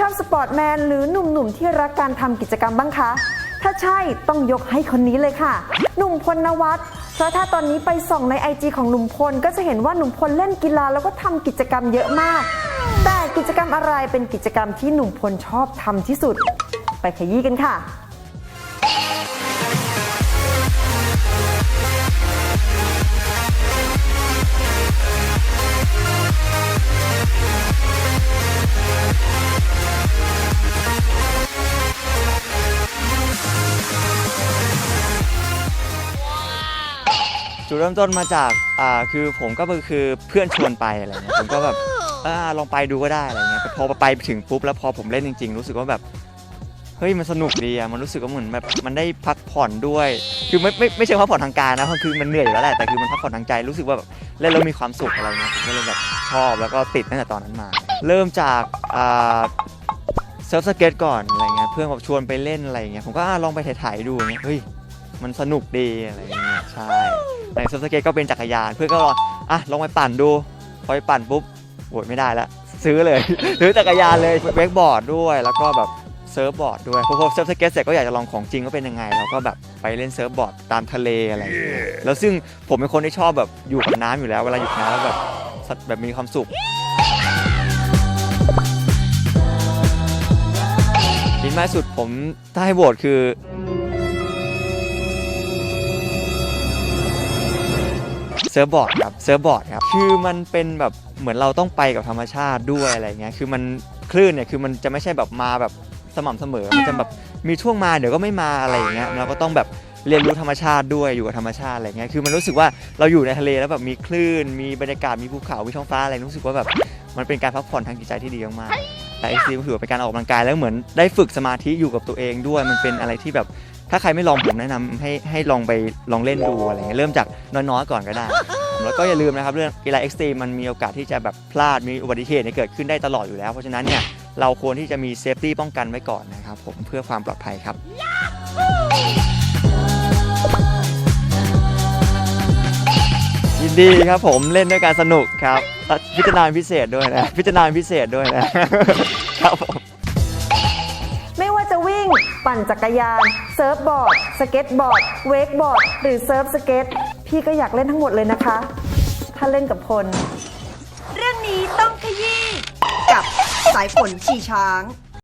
ชอบสปอร์ตแมนหรือหนุ่มๆที่รักการทำกิจกรรมบ้างคะ ถ้าใช่ต้องยกให้คนนี้เลยค่ะ หนุ่มพลนวัตเพราะถ้าตอนนี้ไปส่องในไอจของหนุ่มพลก็จะเห็นว่าหนุ่มพลเล่นกีฬาแล้วก็ทำกิจกรรมเยอะมาก แต่กิจกรรมอะไรเป็นกิจกรรมที่หนุ่มพลชอบทำที่สุด ไปขยี้กันค่ะ จุดเริ่มต้นมาจากอ่าคือผมก็คือเพื่อนชวนไปอะไรเงี้ยผมก็แบบอ่าลองไปดูก็ได้อะไรเงี้ยแต่พอไปถึงปุ๊บแล้วพอผมเล่นจริง ๆ รู้สึกว่าแบบเฮ้ยมันสนุกดีอะมันรู้สึกว่าเหมือนแบบมันได้พักผ่อนด้วย คือไม่ไม่ไม่ใช่พักผ่อนทางกายนะคือมันเหนื่อยอยู่แล้วแหละแต่คือมันพักผ่อนทางใจรู้สึกว่าแบบเล่นแล้วมีความสุขอะไรเงี้ยผมก็เลยแบบชอบแล้วก็ติดตั้งแต่ตอนนั้นมา เริ่มจากอ่าเซิร์ฟสเก็ตก่อนอะไรเงี้ยเพื่อนบอกชวนไปเล่นอะไรเงี้ยผมก็อะลองไปถ่ายๆดูอย่างเงี้ยเฮ้ยมันสนุกดีอะไรเงี้ยใช่ ในเซิร์ฟสเก็ตก็เป็นจักรยาน เพื่อนก็ลองอะลองไปปั่นดูพอไปปั่นปุ๊บโหยไม่ได้ละซื้อเลย ซื้อจักรยานเลยเวกบอร์ดด้วยแล้วก็แบบเซิร์ฟบอร์ดด้วยพอพอเซิร์ฟสเก็ตเสร็จก็อยากจะลองของจริงว่าเป็นยังไงเราก็แบบไปเล่นเซิร์ฟบอร์ดตามทะเลอะไรอย่างเงี้ยแล้วซึ่งผมเป็นคนที่ชอบแบบอยู่กับน้ำอยู่แล้วเวลาอยู่กับน้ำแล้วแบบแบบมีความสุขหินไม้สุดผมถ้าให้โหวตคือ เซิร์ฟบอร์ดครับเซิร์ฟบอร์ดครับคือมันเป็นแบบเหมือนเราต้องไปกับธรรมชาติด้วยอะไรเงี้ยคือมันคลื่นเนี่ยคือมันจะไม่ใช่แบบมาแบบสม่ำเสมอมันจะแบบมีช่วงมาเดี๋ยวก็ไม่มาอะไรอย่างเงี้ยเราก็ต้องแบบเรียนรู้ธรรมชาติด้วยอยู่กับธรรมชาติอะไรเงี้ยคือมันรู้สึกว่าเราอยู่ในทะเลแล้วแบบมีคลื่น มีบรรยากาศมีภูเขามีท้องฟ้าอะไรรู้สึกว่าแบบมันเป็นการพักผ่อนทางจิตใจที่ดีมากๆแต่เอ็กซ์ตรีมถือว่าเป็นการออกกำลังกายแล้วเหมือนได้ฝึกสมาธิอยู่กับตัวเองด้วย มันเป็นอะไรที่แบบ ถ้าใครไม่ลองผมแนะนำให้ให้ลองไปลองเล่นดูอะไรเงี้ยเริ่มจากน้อยๆก่อนก็ได้ แล้วก็อย่าลืมนะครับเรื่องกีฬาเอ็กซ์ตรีมมันมีโอกาสที่จะแบบพลาดมีอุบัติเหตุเนี่ยเกิดขึ้นได้ตลอดอยู่แล้ว เพราะฉะนั้นเนี่ยเราควรที่จะมีเซฟตี้ป้องกันไว้ก่อนนะครับผมเพื่อความปลอดภัยครับยินดีครับผมเล่นด้วยการสนุกครับและพิจารณาเป็นพิเศษด้วยนะพิจารณาเป็นพิเศษด้วยนะครับผมไม่ว่าจะวิ่ง ปั่นจักรยาน เซิร์ฟบอร์ด สเก็ตบอร์ด เวกบอร์ด หรือเซิร์ฟสเก็ต พี่ก็อยากเล่นทั้งหมดเลยนะคะ ถ้าเล่นกับพลเรื่องนี้ต้องขยี้กับสายฝนขี่ช้าง